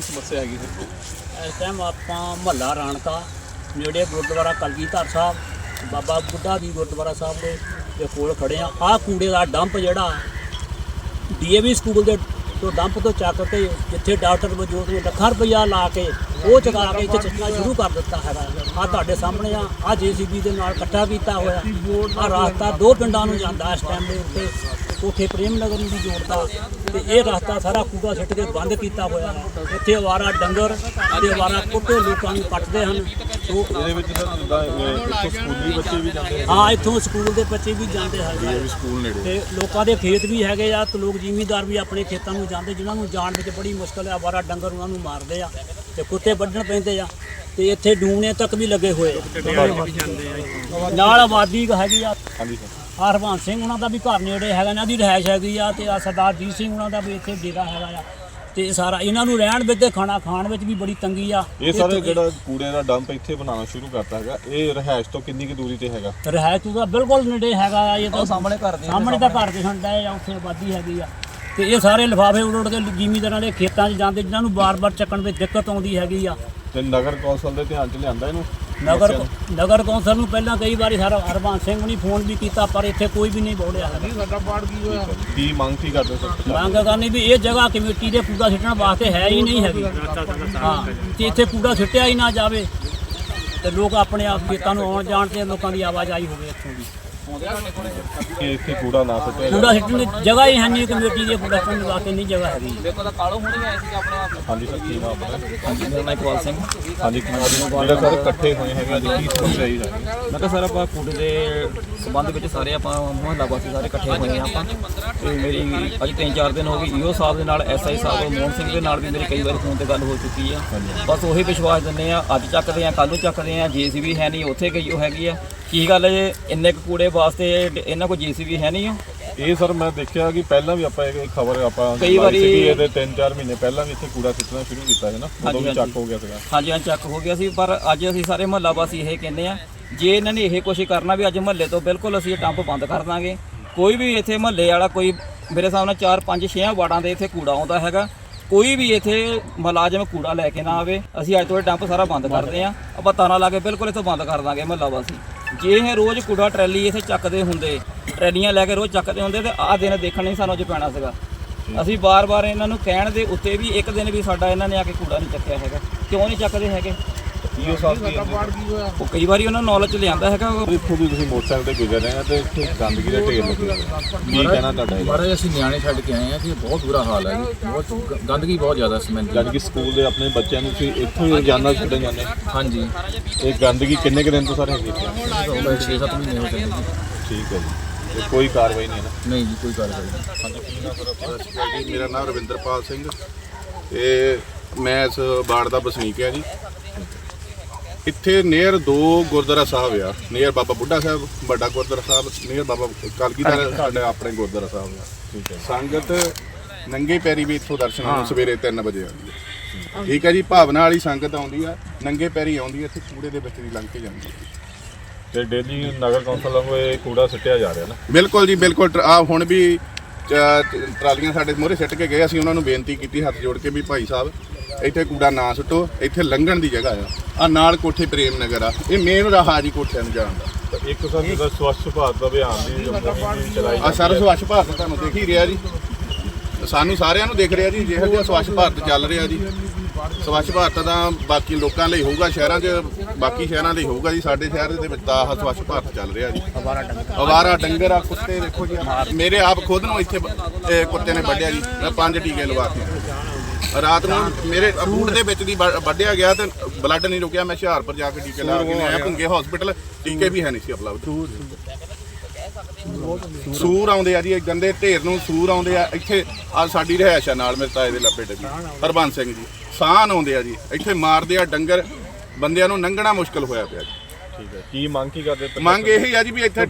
ਕੀ ਸਮੱਸਿਆ ਹੈਗੀ ਸਰ ਇਸ ਟਾਈਮ ਆਪਾਂ ਮਹੱਲਾ ਰਾਣਕਾ, ਨੇੜੇ ਗੁਰਦੁਆਰਾ ਕਲਗੀਧਰ ਸਾਹਿਬ, ਬਾਬਾ ਬੁੱਢਾ ਦੀ ਗੁਰਦੁਆਰਾ ਸਾਹਿਬ ਦੇ ਦੇ ਕੋਲ ਖੜੇ ਆ ਆਹ ਕੂੜੇ ਦਾ ਡੰਪ ਜਿਹੜਾ ਡੀਏਵੀ ਸਕੂਲ ਦੇ ਤੋਂ ਡੰਪ ਤੋਂ ਚੱਕ ਕੇ ਜਿੱਥੇ ਡਾਕਟਰ ਮੌਜੂਦ ਨੇ, ਲੱਖਾਂ ਰੁਪਈਆ ਲਾ ਕੇ ਉਹ ਚਗਾ ਕੇ ਇੱਥੇ ਚੱਕਣਾ ਸ਼ੁਰੂ ਕਰ ਦਿੱਤਾ ਹੈਗਾ। ਆ ਤੁਹਾਡੇ ਸਾਹਮਣੇ ਆ ਆ ਜੀਸੀਬੀ ਦੇ ਨਾਲ ਇਕੱਠਾ ਕੀਤਾ ਹੋਇਆ। ਆ ਰਾਸਤਾ ਦੋ ਪਿੰਡਾਂ ਨੂੰ ਜਾਂਦਾ ਇਸ ਟਾਈਮ ਦੇ ਉੱਤੇ। ਕੋਠੇ ਪ੍ਰੇਮ ਨਗਰ ਨੂੰ ਵੀ ਜੋੜਦਾ ਤੇ ਇਹ ਰਸਤਾ ਸਾਰਾ ਕੂੜਾ ਸਿੱਟ ਕੇ ਬੰਦ ਕੀਤਾ ਹੋਇਆ ਹੈ। ਇੱਥੇ ਅਵਾਰਾ ਡੰਗਰ ਤੇ ਅਵਾਰਾ ਕੁੱਤੇ ਲੋਕਾਂ ਨੂੰ ਕੱਟਦੇ ਹਨ। ਸੋ ਇਹਦੇ ਵਿੱਚ ਇੱਥੋਂ ਸਕੂਲੀ ਬੱਚੇ ਵੀ ਜਾਂਦੇ ਹਾਂ ਇੱਥੋਂ ਸਕੂਲ ਦੇ ਬੱਚੇ ਵੀ ਜਾਂਦੇ ਹੈਗੇ ਇਹ ਆ ਵੀ ਸਕੂਲ ਨੇੜੇ। ਤੇ ਲੋਕਾਂ ਦੇ ਖੇਤ ਵੀ ਹੈਗੇ ਆ। ਤੇ ਲੋਕ ਜ਼ਿਮੀਂਦਾਰ ਵੀ ਆਪਣੇ ਖੇਤਾਂ ਨੂੰ ਜਾਂਦੇ ਜਿਨ੍ਹਾਂ ਨੂੰ ਜਾਣ ਵਿੱਚ ਬੜੀ ਮੁਸ਼ਕਲ ਹੈ। ਆਵਾਰਾ ਡੰਗਰ ਉਹਨਾਂ ਨੂੰ ਮਾਰਦੇ ਆ। ਤੇ ਕੁੱਤੇ ਵੱਢਣ ਪੈਂਦੇ ਆ ਤੇ ਇੱਥੇ ਡੂਣੇ ਤੱਕ ਵੀ ਲੱਗੇ ਹੋਏ ਨਾਲ ਆਬਾਦੀ ਹੈਗੀ ਆ। ਹਾਂਜੀ ਸਿੰਘ ਉਹਨਾਂ ਦਾ ਵੀ ਘਰ ਨੇੜੇ ਹੈਗਾ ਇਹਨਾਂ ਦੀ ਰਿਹਾਇਸ਼ ਹੈਗੀ ਆ ਤੇ ਆ ਸਰਦਾਰ ਜੀ ਸਿੰਘ ਉਹਨਾਂ ਦਾ ਵੀ ਇੱਥੇ ਡੇਰਾ ਹੈਗਾ ਆ। ਤੇ ਸਾਰਾ ਇਹਨਾਂ ਨੂੰ ਰਹਿਣ ਵਿੱਚ ਤੇ ਖਾਣਾ ਖਾਣ ਵਿੱਚ ਵੀ ਬੜੀ ਤੰਗੀ ਆ। ਇਹ ਸਰ ਜਿਹੜਾ ਕੂੜੇ ਦਾ ਡੰਪ ਇੱਥੇ ਬਣਾਉਣਾ ਸ਼ੁਰੂ ਕਰਤਾ ਹੈਗਾ ਇਹ ਰਹਿائش ਤੋਂ ਕਿੰਨੀ ਕੁ ਦੂਰੀ ਤੇ ਹੈਗਾ? ਰਿਹਾਇਸ਼ ਉਹਦਾ ਬਿਲਕੁਲ ਨੇੜੇ ਹੈਗਾ ਇਹ ਤਾਂ ਸਾਹਮਣੇ ਘਰ ਦੇ ਸਾਹਮਣੇ ਤਾਂ ਘਰ ਹੁੰਦਾ ਆ ਉੱਥੇ ਆਬਾਦੀ ਹੈਗੀ ਆ। ਤੇ ਇਹ ਸਾਰੇ ਲਿਫਾਫੇ ਉੜ ਉੜ ਕੇ ਜ਼ਿਮੀਂਦਾਰਾਂ ਦੇ ਖੇਤਾਂ 'ਚ ਜਾਂਦੇ ਜਿਨ੍ਹਾਂ ਨੂੰ ਬਾਰ-ਬਾਰ ਚੱਕਣ ਵਿੱਚ ਦਿੱਕਤ ਆਉਂਦੀ ਹੈਗੀ ਆ। ਤੇ ਨਗਰ ਕੌਂਸਲ ਦੇ ਧਿਆਨ ਚ ਲਿਆਂਦਾ ਇਹਨੂੰ? ਨਗਰ ਨਗਰ ਕੌਂਸਲ ਨੂੰ ਪਹਿਲਾਂ ਕਈ ਵਾਰੀ ਸਾਰਾ ਹਰਬੰਸ ਸਿੰਘ ਨੇ ਫੋਨ ਵੀ ਕੀਤਾ ਪਰ ਇੱਥੇ ਕੋਈ ਵੀ ਨਹੀਂ ਬੋਲਿਆ ਹੈਗਾ। ਕੀ ਮੰਗ ਕੀ ਕਰਦੇ ਸਰ ਮੰਗ ਕਰਨੀ ਵੀ ਇਹ ਜਗ੍ਹਾ ਕਮੇਟੀ ਦੇ ਕੂੜਾ ਸਿੱਟਣ ਵਾਸਤੇ ਹੈ ਹੀ ਨਹੀਂ ਹੈਗੀ। ਹਾਂ ਤੇ ਇੱਥੇ ਕੂੜਾ ਸਿੱਟਿਆ ਹੀ ਨਾ ਜਾਵੇ ਤੇ ਲੋਕ ਆਪਣੇ ਆਪ ਖੇਤਾਂ ਨੂੰ ਆਉਣ ਜਾਣ ਤੇ ਲੋਕਾਂ ਦੀ ਆਵਾਜਾਈ ਹੋਵੇ ਇੱਥੋਂ ਦੀ। ਕਿ ਇੱਥੇ ਕੂੜਾ ਨਾ ਜਾਵੇ। ਕੂੜਾ ਸਿੱਟਣ ਦੀ ਜਗ੍ਹਾ ਹੀ ਹੈ ਨਹੀਂ ਕਮੇਟੀ ਦੇ ਕੂੜਾ ਸਿੱਟਣ ਵਾਸਤੇ ਨਹੀਂ ਜਗ੍ਹਾ ਹੈਗੀ। ਹਾਂਜੀ ਸਰ ਕੀ ਨਾਮ ਹੈ। ਹਾਂਜੀ ਮੇਰਾ ਨਾਮ ਸਿੰਘ। ਹਾਂਜੀ ਜਿਹੜਾ ਸਰ ਇਕੱਠੇ ਹੋਏ ਹੈਗੇ ਅੱਜ ਕੀ ਸਮੱਸਿਆ ਹੀ ਹੈ ਮੈਂ ਕਿਹਾ ਸਰ ਆਪਾਂ ਕੂੜੇ ਦੇ ਸੰਬੰਧ ਵਿੱਚ ਸਾਰੇ ਆਪਾਂ ਮੁਹੱਲਾ ਵਾਸੀ ਸਾਰੇ ਇਕੱਠੇ ਹੋਏ ਆਪਾਂ। ਤੇ ਮੇਰੀ ਅੱਜ ਤਿੰਨ ਚਾਰ ਦਿਨ ਹੋ ਗਏ ਈਓ ਸਾਹਿਬ ਦੇ ਨਾਲ ਐਸਆਈ ਸਾਹਿਬ ਮੋਹਨ ਸਿੰਘ ਦੇ ਨਾਲ ਵੀ ਮੇਰੀ ਕਈ ਵਾਰੀ ਫੋਨ ਤੇ ਗੱਲ ਹੋ ਚੁੱਕੀ ਆ। ਬਸ ਉਹੀ ਵਿਸ਼ਵਾਸ ਦਿੰਦੇ ਆ ਅੱਜ ਚੱਕਦੇ ਆ ਕੱਲ ਨੂੰ ਚੱਕਦੇ ਆ ਜੀਸੀਬੀ ਹੈ ਨਹੀਂ ਉੱਥੇ ਗਈ ਉਹ ਹੈਗੀ ਆ। ਕੀ ਗੱਲ ਹੈ ਇੰਨੇ ਕੁ ਕੂੜੇ ਵਾਸਤੇ ਇਹਨਾਂ ਕੋਲ ਜੀਸੀਬੀ ਹੈ ਨਹੀਂ ਆ? ਇਹ ਸਰ ਮੈਂ ਦੇਖਿਆ ਕਿ ਪਹਿਲਾਂ ਵੀ ਆਪਾਂ ਇਹ ਖਬਰ ਆਪਾਂ ਕਈ ਵਾਰੀ- ਇਹਦੇ 3-4 ਮਹੀਨੇ ਪਹਿਲਾਂ ਵੀ ਇੱਥੇ ਕੂੜਾ ਸਿੱਟਣਾ ਸ਼ੁਰੂ ਕੀਤਾ ਹੈ ਨਾ ਉਦੋਂ ਵੀ ਚੱਕ। ਹੋ ਗਿਆ ਸੀਗਾ। ਹਾਂਜੀ ਹਾਂ ਚੱਕ ਹੋ ਗਿਆ ਸੀ ਪਰ ਅੱਜ ਅਸੀਂ ਸਾਰੇ ਮਹੱਲਾ ਵਾਸੀ ਇਹ ਕਹਿੰਦੇ ਆ ਜੇ ਇਹਨਾਂ ਨੇ ਇਹ ਕੋਸ਼ਿਸ਼ ਕਰਨਾ ਵੀ ਅੱਜ ਮਹੱਲੇ ਤੋਂ ਬਿਲਕੁਲ ਅਸੀਂ ਇਹ ਟੰਪ ਬੰਦ ਕਰ ਦਾਂਗੇ। ਕੋਈ ਵੀ ਇੱਥੇ ਮਹੱਲੇ ਵਾਲਾ ਕੋਈ ਮੇਰੇ ਹਿਸਾਬ ਨਾਲ 4 5 6 ਵਾਰਡਾਂ ਦੇ ਇੱਥੇ ਕੂੜਾ ਆਉਂਦਾ ਹੈਗਾ ਕੋਈ ਵੀ ਇੱਥੇ ਮੁਲਾਜ਼ਮ ਕੂੜਾ ਲੈ ਕੇ ਨਾ ਆਵੇ ਅਸੀਂ ਅੱਜ ਤੋਂ ਇਹ ਡੰਪ ਸਾਰਾ ਬੰਦ ਕਰਦੇ ਆ ਆਪਾਂ ਤਾਰਾਂ ਲਾ ਕੇ ਬਿਲਕੁਲ ਇੱਥੋਂ ਬੰਦ ਕਰ ਦਾਂਗੇ ਮਹੱਲਾ ਵਾਸੀ। ਜੇ ਇਹ ਰੋਜ਼ ਕੂੜਾ ਟਰੈਲੀ ਇੱਥੇ ਚੱਕਦੇ ਹੁੰਦੇ, ਟਰੈਲੀਆਂ ਲੈ ਕੇ ਰੋਜ਼ ਚੱਕਦੇ ਹੁੰਦੇ ਤੇ ਆਹ ਦਿਨ ਦੇਖਣ ਨਹੀਂ ਸਾਨੂੰ ਅੱਜ ਪੈਣਾ ਸੀਗਾ। ਅਸੀਂ ਬਾਰ-ਬਾਰ ਇਹਨਾਂ ਨੂੰ ਕਹਿਣ ਦੇ ਉੱਤੇ ਵੀ ਇੱਕ ਦਿਨ ਵੀ ਸਾਡਾ ਇਹਨਾਂ ਨੇ ਆ ਕੇ ਕੂੜਾ ਨਹੀਂ ਚੱਕਿਆ ਹੈਗਾ। ਕਿਉਂ ਨਹੀਂ ਚੱਕਦੇ ਹੈਗੇ? ਸਾਹਿਬ ਕੀ? ਉਹ ਕਈ ਵਾਰੀ ਉਹਨਾਂ ਨੂੰ ਨੌਲੇਜ ਲਿਆਂਦਾ ਹੈਗਾ ਉਹ। ਇੱਥੋਂ ਦੀ ਤੁਸੀਂ ਮੋਟਰਸਾਈਕਲ ਤੇ ਗੁਜ਼ਰ ਰਹੇ ਆ ਤੇ ਇੱਥੇ ਗੰਦਗੀ ਦੇ ਢੇਰ ਲੱਗੇ ਹੋਏ ਆ। ਕੀ ਕਹਿਣਾ ਤੁਹਾਡਾ ਇਹਦਾ? ਮਹਾਰਾਜ ਅਸੀਂ ਨਿਆਣੇ ਛੱਡ ਕੇ ਆਏ ਆ ਕਿ ਬਹੁਤ ਬੁਰਾ ਹਾਲ ਹੈ ਜੀ। ਬਹੁਤ ਗੰਦਗੀ ਬਹੁਤ ਜ਼ਿਆਦਾ ਸਮੈਂਟ ਯਾਨੀ ਕਿ ਸਕੂਲ ਦੇ ਆਪਣੇ ਬੱਚਿਆਂ ਨੂੰ ਤੁਸੀਂ ਇੱਥੋਂ ਹੀ ਰੋਜ਼ਾਨਾ ਛੱਡਣ ਜਾਂਦੇ ਹਾਂਜੀ। ਇਹ ਗੰਦਗੀ ਕਿੰਨੇ ਕੁ ਦਿਨ ਤੋਂ ਸਾਰੇ ਹੈਗੀ ਇੱਥੇ? ਉਹ 6-7 ਮਹੀਨੇ ਹੋ ਗਏ। ਜੀ ਠੀਕ ਹੈ ਜੀ। ਤੇ ਕੋਈ ਕਾਰਵਾਈ ਨਹੀਂ ਹੈ ਨਾ? ਨਹੀਂ ਜੀ ਕੋਈ ਕਾਰਵਾਈ ਨਹੀਂ। ਸਤਿ ਸ਼੍ਰੀ ਅਕਾਲ ਜੀ। ਮੇਰਾ ਨਾਮ ਰਵਿੰਦਰਪਾਲ ਸਿੰਘ। ਤੇ ਮੈਂ ਇਸ ਬਾੜ ਦਾ ਵਸਨੀਕ ਹਾਂ ਜੀ। ਇੱਥੇ ਨੀਅਰ ਦੋ ਗੁਰਦੁਆਰਾ ਸਾਹਿਬ ਆ। ਨੀਅਰ ਬਾਬਾ ਬੁੱਢਾ ਸਾਹਿਬ ਵੱਡਾ ਗੁਰਦੁਆਰਾ ਸਾਹਿਬ ਨੀਅਰ ਬਾਬਾ ਕਲਗੀਧਰ ਸਾਡੇ ਆਪਣੇ ਗੁਰਦੁਆਰਾ ਸਾਹਿਬ ਆ। ਠੀਕ ਹੈ ਸੰਗਤ ਨੰਗੇ ਪੈਰੀ ਵੀ ਇੱਥੋਂ ਦਰਸ਼ਨ ਨੂੰ ਸਵੇਰੇ 3 ਵਜੇ ਆਉਂਦੀ ਹੈ ਠੀਕ ਹੈ ਜੀ ਭਾਵਨਾ ਵਾਲੀ ਸੰਗਤ ਆਉਂਦੀ ਆ ਨੰਗੇ ਪੈਰੀ ਆਉਂਦੀ ਹੈ ਇੱਥੇ ਕੂੜੇ ਦੇ ਵਿੱਚ ਦੀ ਲੰਘ ਕੇ ਜਾਂਦੀ ਹੈ ਤੇ ਡੇਲੀ ਨਗਰ ਕੌਂਸਲ ਵੱਲੋਂ ਇਹ ਕੂੜਾ ਸਿੱਟਿਆ ਜਾ ਰਿਹਾ ਨਾ? ਬਿਲਕੁਲ ਜੀ ਬਿਲਕੁਲ। ਆ ਹੁਣ ਵੀ ਟਰਾਲੀਆਂ ਸਾਡੇ ਮੋਹਰੇ ਸਿੱਟ ਕੇ ਗਏ ਅਸੀਂ ਉਹਨਾਂ ਨੂੰ ਬੇਨਤੀ ਕੀਤੀ ਹੱਥ ਜੋੜ ਕੇ ਵੀ ਭਾਈ ਸਾਹਿਬ ਇੱਥੇ ਕੂੜਾ ਨਾ ਸੁੱਟੋ ਇੱਥੇ ਲੰਘਣ ਦੀ ਜਗ੍ਹਾ ਆ। ਆ ਨਾਲ ਕੋਠੇ ਪ੍ਰੇਮ ਨਗਰ ਆ। ਇਹ ਮੇਨ ਰਾਹ ਆ ਜੀ ਕੋਠਿਆਂ ਨੂੰ ਜਾਣ ਦਾ। ਇੱਕ ਸਰ ਜਿਹੜਾ ਸਵੱਛ ਭਾਰਤ ਦਾ ਅਭਿਆਨ ਦੀ ਜੋ ਮੁਹਿੰਮ ਵੀ ਚਲਾਈ ਆ ਸਾਰਾ ਸਵੱਛ ਭਾਰਤ ਤੁਹਾਨੂੰ ਦੇਖ ਹੀ ਰਿਹਾ ਜੀ। ਸਾਨੂੰ ਸਾਰਿਆਂ ਨੂੰ ਦੇਖ ਰਿਹਾ ਜੀ ਜਿਹੋ ਜਿਹਾ ਸਵੱਛ ਭਾਰਤ ਚੱਲ ਰਿਹਾ ਜੀ। ਸਵੱਛ ਭਾਰਤ ਦਾ ਬਾਕੀ ਲੋਕਾਂ ਲਈ ਹੋਊਗਾ ਸ਼ਹਿਰਾਂ 'ਚ ਬਾਕੀ ਸ਼ਹਿਰਾਂ ਲਈ ਹੋਊਗਾ ਜੀ। ਸਾਡੇ ਸ਼ਹਿਰ ਦੇ ਵਿੱਚ ਤਾਂ ਆਹ ਸਵੱਛ ਭਾਰਤ ਚੱਲ ਰਿਹਾ ਜੀ। ਅਵਾਰਾ ਡੰਗਰ ਆ ਕੁੱਤੇ ਦੇਖੋ ਜੀ। ਮੇਰੇ ਆਪ ਖੁਦ ਨੂੰ ਇੱਥੇ ਇਹ ਕੁੱਤੇ ਨੇ ਵੱਢਿਆ ਜੀ। ਮੈਂ ਪੰਜ ਟੀਕੇ ਲਵਾਤੇ ਰਾਤ ਨੂੰ ਮੇਰੇ ਬੂਟ ਦੇ ਵਿੱਚ ਦੀ ਵੱਢਿਆ ਗਿਆ ਤੇ ਬਲੱਡ ਨਹੀਂ ਰੁਕਿਆ ਮੈਂ ਹੁਸ਼ਿਆਰਪੁਰ ਜਾ ਕੇ ਟੀਕੇ ਲਾ ਕੇ ਆਇਆ ਭੁੰਗੇ ਹਸਪੀਟਲ ਟੀਕੇ ਵੀ ਹੈ ਨਹੀਂ ਸੀ ਉਪਲਬਧ ਸੂਰ ਆਉਂਦੇ ਆ ਜੀ ਇਹ ਗੰਦੇ ਢੇਰ ਨੂੰ ਸੂਰ ਆਉਂਦੇ ਆ ਇੱਥੇ ਆ ਸਾਡੀ ਰਹਿائش ਨਾਲ ਮੇਰੇ ਤਾਏ ਦੇ ਲੱਭੇ ਡੱਗੀ ਹਰਬੰਸ ਸਿੰਘ ਜੀ। ਸਾਹ ਆਉਂਦੇ ਆ ਜੀ ਇੱਥੇ ਮਾਰਦੇ ਆ ਡੰਗਰ ਬੰਦਿਆਂ ਨੂੰ ਲੰਘਣਾ ਮੁਸ਼ਕਲ ਹੋਇਆ ਪਿਆ ਜੀ। ਠੀਕ ਹੈ। ਕੀ ਮੰਗ ਕੀ ਕਰਦੇ ਪ੍ਰਸ਼ਾਸਨ? ਮੰਗ ਇਹ ਆ ਜੀ ਵੀ ਇੱਥੇ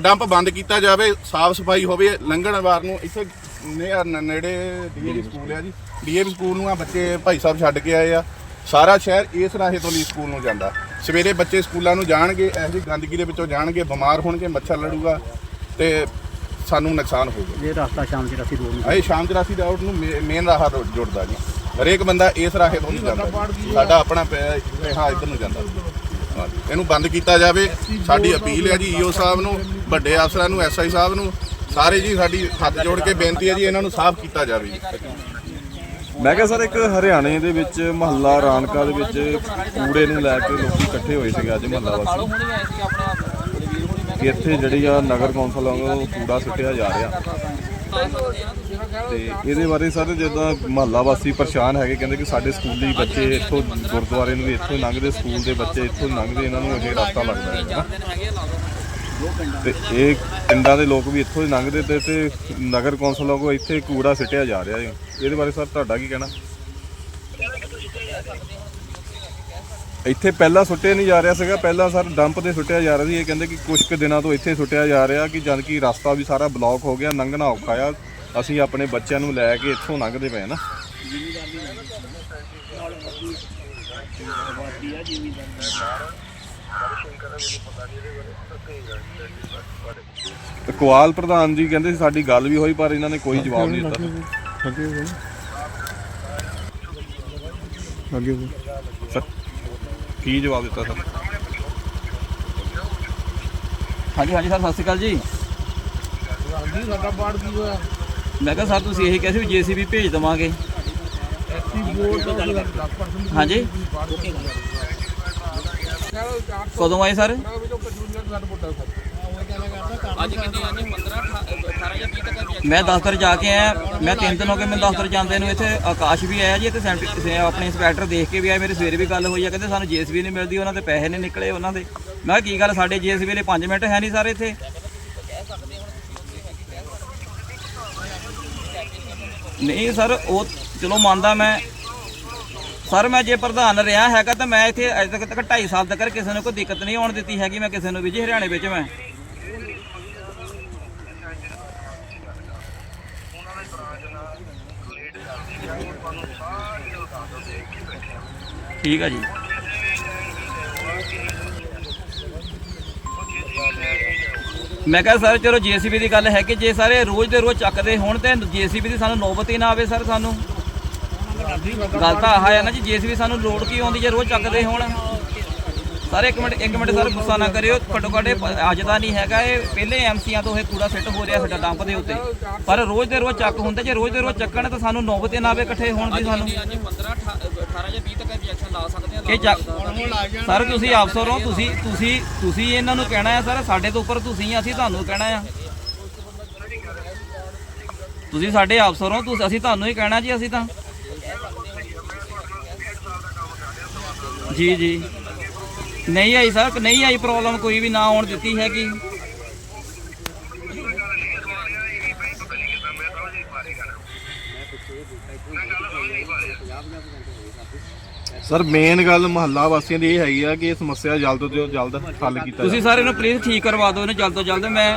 ਡੰਪ ਬੰਦ ਕੀਤਾ ਜਾਵੇ ਸਾਫ਼ ਸਫ਼ਾਈ ਹੋਵੇ ਲੰਘਣ ਵਾਰ ਨੂੰ ਇੱਥੇ ਨੇ- ਨ- ਨੇੜੇ ਡੀਏਵੀ ਸਕੂਲ ਆ ਜੀ। ਡੀਏਵੀ ਸਕੂਲ ਨੂੰ ਆ ਬੱਚੇ ਭਾਈ ਸਾਹਿਬ ਛੱਡ ਕੇ ਆਏ ਆ। ਸਾਰਾ ਸ਼ਹਿਰ ਇਸ ਰਾਹੇ ਤੋਂ ਲਈ ਸਕੂਲ ਨੂੰ ਜਾਂਦਾ। ਸਵੇਰੇ ਬੱਚੇ ਸਕੂਲਾਂ ਨੂੰ ਜਾਣਗੇ ਇਹੋ ਜਿਹੀ ਗੰਦਗੀ ਦੇ ਵਿੱਚੋਂ ਜਾਣਗੇ ਬਿਮਾਰ ਹੋਣਗੇ ਮੱਛਰ ਲੜੂਗਾ ਤੇ ਸਾਨੂੰ ਨੁਕਸਾਨ ਹੋਊਗਾ। ਇਹ ਰਸਤਾ ਸ਼ਾਮ ਜਿਹੜਾ ਸੀ ਰੋਡ ਨੂੰ ਇਹ ਸ਼ਾਮ ਚਰਾਸੀ ਦਾ ਨੂੰ ਮੇਨ ਰਾਹ ਰੋਡ ਜੁੜਦਾ ਜੀ। ਹਰੇਕ ਬੰਦਾ ਇਸ ਰਾਹੇ ਤੋਂ ਨਹੀਂ ਜਾਂਦਾ ਸਾਡਾ ਆਪਣਾ ਹਾਂ ਇੱਧਰ ਨੂੰ ਜਾਂਦਾ। ਇਹਨੂੰ ਬੰਦ ਕੀਤਾ ਜਾਵੇ। ਸਾਡੀ ਅਪੀਲ ਹੈ ਜੀ ਈਓ ਸਾਹਿਬ ਨੂੰ, ਵੱਡੇ ਅਫਸਰਾਂ ਨੂੰ ਐਸਆਈ ਸਾਹਿਬ ਨੂੰ, ਸਾਰੇ ਜੀ ਸਾਡੀ ਹੱਥ ਜੋੜ ਕੇ ਬੇਨਤੀ ਹੈ ਜੀ ਇਹਨਾਂ ਨੂੰ ਸਾਫ਼ ਕੀਤਾ ਜਾਵੇ ਜੀ। ਮੈਂ ਕਿਹਾ ਸਰ, ਇੱਕ ਹਰਿਆਣੇ ਦੇ ਵਿੱਚ ਮਹੱਲਾ ਰਾਨਕਾ ਦੇ ਵਿੱਚ ਕੂੜੇ ਨੂੰ ਲੈ ਕੇ ਲੋਕੀ ਇਕੱਠੇ ਹੋਏ ਸੀਗੇ ਅੱਜ ਮਹੱਲਾ ਵਾਸੀ। ਇੱਥੇ ਜਿਹੜੀ ਆ ਨਗਰ ਕੌਂਸਲ ਵੱਲੋਂ ਕੂੜਾ ਸੁੱਟਿਆ ਜਾ ਰਿਹਾ। ਤੇ ਇਹਦੇ ਬਾਰੇ ਸਰ ਜਿੱਦਾਂ ਮਹੱਲਾ ਵਾਸੀ ਪਰੇਸ਼ਾਨ ਹੈਗੇ, ਕਹਿੰਦੇ ਕਿ ਸਾਡੇ ਸਕੂਲੀ ਬੱਚੇ ਇੱਥੋਂ ਗੁਰਦੁਆਰੇ ਨੂੰ ਵੀ ਇੱਥੋਂ ਹੀ ਲੰਘਦੇ, ਸਕੂਲ ਦੇ ਬੱਚੇ ਇੱਥੋਂ ਲੰਘਦੇ, ਇਹਨਾਂ ਨੂੰ ਇਹ ਰਸਤਾ ਲੱਗਦਾ ਹੈ ਨਾ। ਤੇ ਇਹ ਪਿੰਡਾਂ ਦੇ ਲੋਕ ਵੀ ਇੱਥੋਂ ਹੀ ਲੰਘਦੇ ਤੇ ਤੇ ਨਗਰ ਕੌਂਸਲ ਵੱਲੋਂ ਇੱਥੇ ਕੂੜਾ ਸਿੱਟਿਆ ਜਾ ਰਿਹਾ ਹੈ। ਇਹਦੇ ਬਾਰੇ ਸਰ ਤੁਹਾਡਾ ਕੀ ਕਹਿਣਾ? ਇੱਥੇ ਪਹਿਲਾਂ ਸੁੱਟਿਆ ਨਹੀਂ ਜਾ ਰਿਹਾ ਸੀਗਾ ਪਹਿਲਾਂ ਸਰ ਡੰਪ ਤੇ ਸੁੱਟਿਆ ਜਾ ਰਿਹਾ ਸੀ। ਇਹ ਕਹਿੰਦੇ ਕਿ ਕੁਝ ਕੁ ਦਿਨਾਂ ਤੋਂ ਇੱਥੇ ਸੁੱਟਿਆ ਜਾ ਰਿਹਾ ਕਿ ਜਦ ਕਿ ਰਸਤਾ ਵੀ ਸਾਰਾ ਬਲੌਕ ਹੋ ਗਿਆ ਲੰਘਣਾ ਔਖਾ ਆ। ਅਸੀਂ ਆਪਣੇ ਬੱਚਿਆਂ ਨੂੰ ਲੈ ਕੇ ਇੱਥੋਂ ਲੰਘਦੇ ਪਏ ਨਾ। ਤੇ ਕੁਆਲ ਪ੍ਰਧਾਨ ਜੀ ਕਹਿੰਦੇ ਸੀ ਸਾਡੀ ਗੱਲ ਵੀ ਹੋਈ ਪਰ ਇਹਨਾਂ ਨੇ ਕੋਈ ਜਵਾਬ ਨਹੀਂ ਦਿੱਤਾ। ਸਰ ਕੀ ਜਵਾਬ ਦਿੱਤਾ ਸਰ? ਹਾਂਜੀ ਹਾਂਜੀ ਸਰ ਸਤਿ ਸ਼੍ਰੀ ਅਕਾਲ ਜੀ। ਮੈਂ ਕਿਹਾ ਸਰ ਤੁਸੀਂ ਇਹੀ ਕਹਿੰਦੇ ਵੀ ਜੀਸੀਬੀ ਭੇਜ ਦਵਾਂਗੇ। ਹਾਂਜੀ। ਕਦੋਂ ਆਏ ਸਰ। ਮੈਂ ਦਫ਼ਤਰ ਜਾ ਕੇ ਆਇਆ, ਮੈਂ ਤਿੰਨ ਦਿਨ ਹੋ ਗਏ ਮੈਨੂੰ ਦਫ਼ਤਰ ਜਾਂਦੇ ਨੂੰ ਇੱਥੇ, ਆਕਾਸ਼ ਵੀ ਆਇਆ ਜੀ, ਇੱਥੇ ਸੈਂਟ- ਸੇ- ਆਪਣੇ ਇੰਸਪੈਕਟਰ ਦੇਖ ਕੇ ਵੀ ਆਏ, ਮੇਰੇ ਸਵੇਰੇ ਵੀ ਗੱਲ ਹੋਈ ਆ, ਕਹਿੰਦੇ ਸਾਨੂੰ ਜੀਐਸਬੀ ਨਹੀਂ ਮਿਲਦੀ, ਉਹਨਾਂ ਦੇ ਪੈਸੇ ਨਹੀਂ ਨਿਕਲੇ ਉਹਨਾਂ ਦੇ। ਮੈਂ ਕਿਹਾ, ਕੀ ਗੱਲ, ਸਾਡੇ ਜੀਐਸਬੀ ਲਈ 5 ਮਿੰਟ ਹੈ ਨਹੀਂ ਸਾਰੇ ਇੱਥੇ? ਨਹੀਂ ਸਰ, ਉਹ ਚਲੋ ਮੰਨਦਾ ਮੈਂ। ਸਰ, ਮੈਂ ਜੇ ਪ੍ਰਧਾਨ ਰਿਹਾ ਹੈਗਾ ਤਾਂ ਮੈਂ ਇੱਥੇ ਅਜੇ ਤੱਕ ਤੱਕ 2.5 ਸਾਲ ਤੱਕ ਕਿਸੇ ਨੂੰ ਕੋਈ ਦਿੱਕਤ ਨਹੀਂ ਆਉਣ ਦਿੱਤੀ ਹੈਗੀ, ਮੈਂ ਕਿਸੇ ਨੂੰ ਵੀ ਜੀ, ਹਰਿਆਣੇ ਵਿੱਚ ਮੈਂ। ਠੀਕ ਆ ਜੀ। ਮੈਂ ਕਿਹਾ, ਸਰ, ਚਲੋ ਜੀਸੀਬੀ ਦੀ ਗੱਲ ਹੈ ਕਿ ਜੇ ਸਾਰੇ ਰੋਜ਼ ਦੇ ਰੋਜ਼ ਚੱਕਦੇ ਹੋਣ ਤੇ ਜੀਸੀਬੀ ਦੀ ਸਾਨੂੰ ਨੌਬਤ ਹੀ ਨਾ ਆਵੇ ਸਰ ਸਾਨੂੰ। ਗੱਲ ਤਾਂ ਆਹ ਹੈ ਨਾ ਜੀ, ਜੀਸੀਬੀ ਸਾਨੂੰ ਲੋੜ ਕੀ ਆਉਂਦੀ ਜੇ ਰੋਜ਼ ਚੱਕਦੇ ਹੋਣ? ਸਾਰੇ ਇੱਕ ਮਿੰਟ ਇੱਕ ਮਿੰਟ ਸਰ ਗੁੱਸਾ ਨਾ ਕਰਿਓ। ਘੱਟੋ ਘੱਟ ਇਹ ਪ- ਅੱਜ ਦਾ ਨਹੀਂ ਹੈਗਾ ਇਹ। ਪਹਿਲੇ ਐਮਸੀਆਂ ਤੋਂ ਇਹ ਕੂੜਾ ਸਿੱਟ ਹੋ ਰਿਹਾ ਸਾਡਾ ਡੰਪ ਦੇ ਉੱਤੇ। ਪਰ ਰੋਜ਼ ਦੇ ਰੋਜ਼ ਚੱਕ ਹੁੰਦੇ ਜੇ ਰੋਜ਼ ਦੇ ਰੋਜ਼ ਚੱਕਣ ਤਾਂ ਸਾਨੂੰ ਨੌਬਤ ਨਾ ਆਵੇ ਇਕੱਠੇ ਹੋਣ ਦੀ ਸਾਨੂੰ ਅੱਜ 15 18 ਜਾਂ 20 ਤੱਕ ਇੰਜੈਕਸ਼ਨ ਲਾ ਸਕਦੇ ਆ ਇਹ ਚੱਕ ਸਰ ਤੁਸੀਂ ਅਫਸਰ ਹੋ ਤੁਸੀਂ ਤੁਸੀਂ ਤੁਸੀਂ ਇਹਨਾਂ ਨੂੰ ਕਹਿਣਾ ਹੈ ਸਰ ਸਾਡੇ ਤੋਂ ਉੱਪਰ ਤੁਸੀਂ ਆ, ਅਸੀਂ ਤੁਹਾਨੂੰ ਕਹਿਣਾ ਆ ਤੁਸੀਂ ਸਾਡੇ ਅਫਸਰ ਹੋ ਤੁਸੀਂ ਅਸੀਂ ਤੁਹਾਨੂੰ ਹੀ ਕਹਿਣਾ ਜੀ ਅਸੀਂ ਤਾਂ। ਜੀ ਜੀ। ਨਹੀਂ ਆਈ ਸਰ ਨਹੀਂ ਆਈ ਪ੍ਰੋਬਲਮ ਕੋਈ ਵੀ ਨਾ ਆਉਣ ਦਿੱਤੀ ਹੈਗੀ। ਸਰ ਮੇਨ ਗੱਲ ਮਹੱਲਾ ਵਾਸੀਆਂ ਦੀ ਇਹ ਹੈਗੀ ਆ ਕਿ ਇਹ ਸਮੱਸਿਆ ਜਲਦ ਤੋਂ ਜਲਦ ਹੱਲ ਕੀਤਾ ਤੁਸੀਂ ਸਾਰੇ ਨੂੰ ਪਲੀਜ਼ ਠੀਕ ਕਰਵਾ ਦਿਓ ਇਹਨੂੰ ਜਲਦ ਤੋਂ ਜਲਦ ਮੈਂ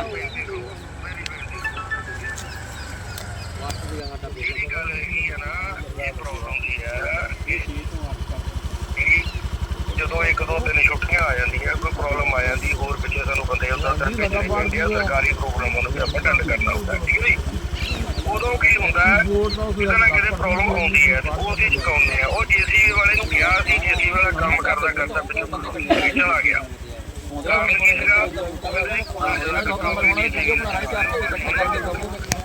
ਜਦੋਂ ਇੱਕ ਦੋ ਦਿਨ ਛੁੱਟੀਆਂ ਆ ਜਾਂਦੀਆਂ ਕੋਈ ਪ੍ਰੋਬਲਮ ਆ ਜਾਂਦੀ ਹੋਰ ਪਿੱਛੇ ਸਾਨੂੰ ਬੰਦੇ ਤੱਕ ਭੇਜਣੇ ਪੈਂਦੇ ਆ ਸਰਕਾਰੀ ਪ੍ਰੋਗਰਾਮਾਂ ਨੂੰ ਵੀ ਆਪਾਂ ਅਟੈਂਡ ਕਰਨਾ ਹੁੰਦਾ ਠੀਕ ਹੈ ਜੀ ਉਦੋਂ ਕੀ ਹੁੰਦਾ ਹੈ ਕਿਤੇ ਨਾ ਕਿਤੇ ਪ੍ਰੋਬਲਮ ਆਉਂਦੀ ਹੈ ਉਹ ਅਸੀਂ ਚੁਕਾਉਂਦੇ ਆ ਉਹ ਜੀਸੀ ਵਾਲੇ ਨੂੰ ਕਿਹਾ ਸੀ ਜੀਸੀ ਵਾਲਾ ਕੰਮ ਕਰਦਾ ਕਰਦਾ ਪਿੱਛੇ ਚਲਾ ਗਿਆ ਕਾਰਨ ਕੀ ਸੀਗਾ ਉਹ ਕਹਿੰਦੇ ਸੀ ਕੂੜਾ ਜਿਹੜਾ ਕੰਪਨੀ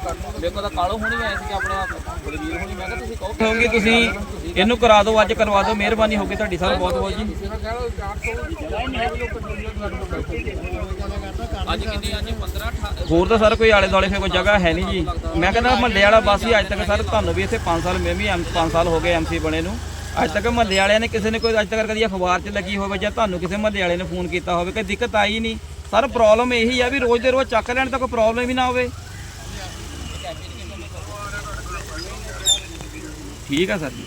ਦੀ ਦੇਖੋ ਤਾਂ ਕਾਲੋ ਹੋਣੀ ਆਏ ਸੀ ਆਪਣੇ ਆਪ ਬਲਵੀਰ ਹੋਣੀ ਮੈਂ ਕਿਹਾ ਤੁਸੀਂ ਕਹੋ। ਹੋਗੇ ਤੁਸੀਂ ਇਹਨੂੰ ਕਰਾ ਦਿਓ ਅੱਜ ਕਰਵਾ ਦਿਓ ਮਿਹਰਬਾਨੀ ਹੋਗੀ ਤੁਹਾਡੀ ਸਰ ਬਹੁਤ ਬਹੁਤ ਜੀ। ਅੱਜ ਕਿੰਨੇ ਅੱਜ 15 18 ਹੋਰ ਤਾਂ ਸਰ ਕੋਈ ਆਲੇ ਦੁਆਲੇ ਫੇ ਕੋਈ ਜਗ੍ਹਾ ਹੈ ਨਹੀਂ ਜੀ। ਮੈਂ ਕਹਿੰਦਾ ਮਹੱਲੇ ਵਾਲਾ ਬਸ ਹੀ ਅੱਜ ਤੱਕ ਸਰ ਤੁਹਾਨੂੰ ਵੀ ਇੱਥੇ 5 ਸਾਲ ਮੈਂ ਵੀ 5 ਸਾਲ ਹੋ ਗਏ ਐਮਸੀ ਬਣੇ ਨੂੰ। ਅੱਜ ਤੱਕ ਮਹੱਲੇ ਵਾਲਿਆਂ ਨੇ ਕਿਸੇ ਨੇ ਕੋਈ ਅੱਜ ਤੱਕ ਕਦੀ ਅਖਬਾਰ 'ਚ ਲੱਗੀ ਹੋਵੇ ਜਾਂ ਤੁਹਾਨੂੰ ਕਿਸੇ ਮਹੱਲੇ ਵਾਲੇ ਨੇ ਫੋਨ ਕੀਤਾ ਹੋਵੇ ਕੋਈ ਦਿੱਕਤ ਆਈ ਨਹੀਂ। ਸਰ ਪ੍ਰੋਬਲਮ ਇਹੀ ਆ ਵੀ ਰੋਜ਼ ਦੇ ਰੋਜ਼ ਚੱਕ ਲੈਣ ਤਾਂ ਕੋਈ ਪ੍ਰੋਬਲਮ ਹੀ ਨਾ ਹੋਵੇ। ਠੀਕ ਆ ਸਰ ਜੀ।